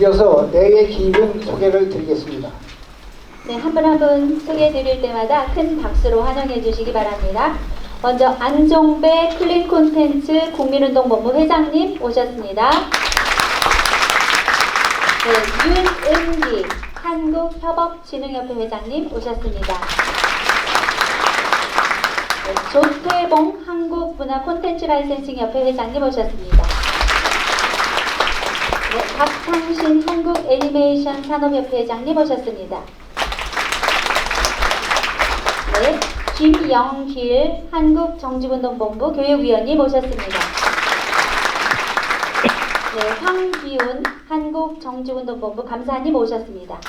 이어서 내외 기금 소개를 드리겠습니다. 네, 한 분 한 분 소개해 드릴 때마다 큰 박수로 환영해 주시기 바랍니다. 먼저 안종배 클린 콘텐츠 국민운동 본부 회장님 오셨습니다. 네, 윤은기 한국협업진흥협회 회장님 오셨습니다. 네, 조태봉 한국문화콘텐츠 라이센싱협회 회장님 오셨습니다. 네, 박창신 한국 애니메이션 산업협회 회장님 오셨습니다. 네, 김영길 한국정직운동본부 교육위원님 오셨습니다. 네, 황기훈 한국정직운동본부 감사님 오셨습니다.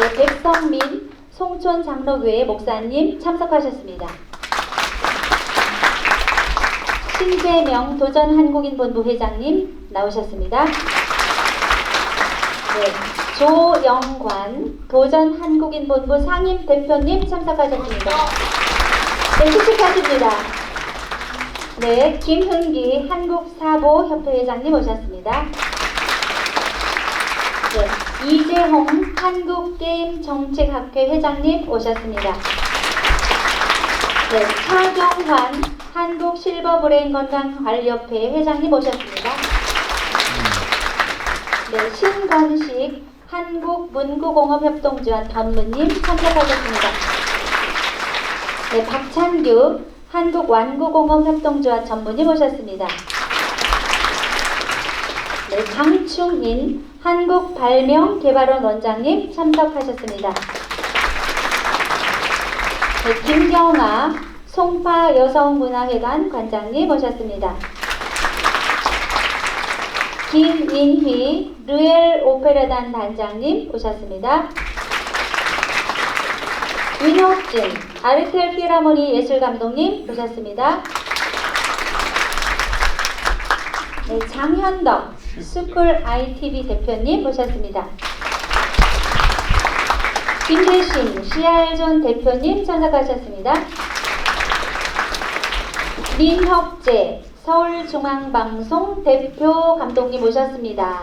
네, 백성민 송촌 장로교회 목사님 참석하셨습니다. 신재명 도전 한국인본부 회장님 나오셨습니다. 네, 조영관 도전 한국인본부 상임 대표님 참석하셨습니다. 네, 축하드립니다. 네, 김흥기 한국사보협회 회장님 오셨습니다. 네, 이재홍 한국게임정책학회 회장님 오셨습니다. 네, 차경환 한국 실버 브레인 건강 관리협회 회장님 오셨습니다. 네, 신건식 한국 문구공업협동조합 전무님 참석하셨습니다. 네, 박찬규 한국 완구공업협동조합 전무님 오셨습니다. 네, 장충인 한국발명개발원 원장님 참석하셨습니다. 네, 김경아 송파 여성문화회관 관장님 오셨습니다. 김인휘 르엘 오페라단 단장님 오셨습니다. 윤혁진 아르텔 피라모니 예술감독님 오셨습니다. 네, 장현덕 스쿨 ITV 대표님 오셨습니다. 김대신 CR존 대표님 참석하셨습니다. 민혁재 서울중앙방송 대표 감독님 오셨습니다.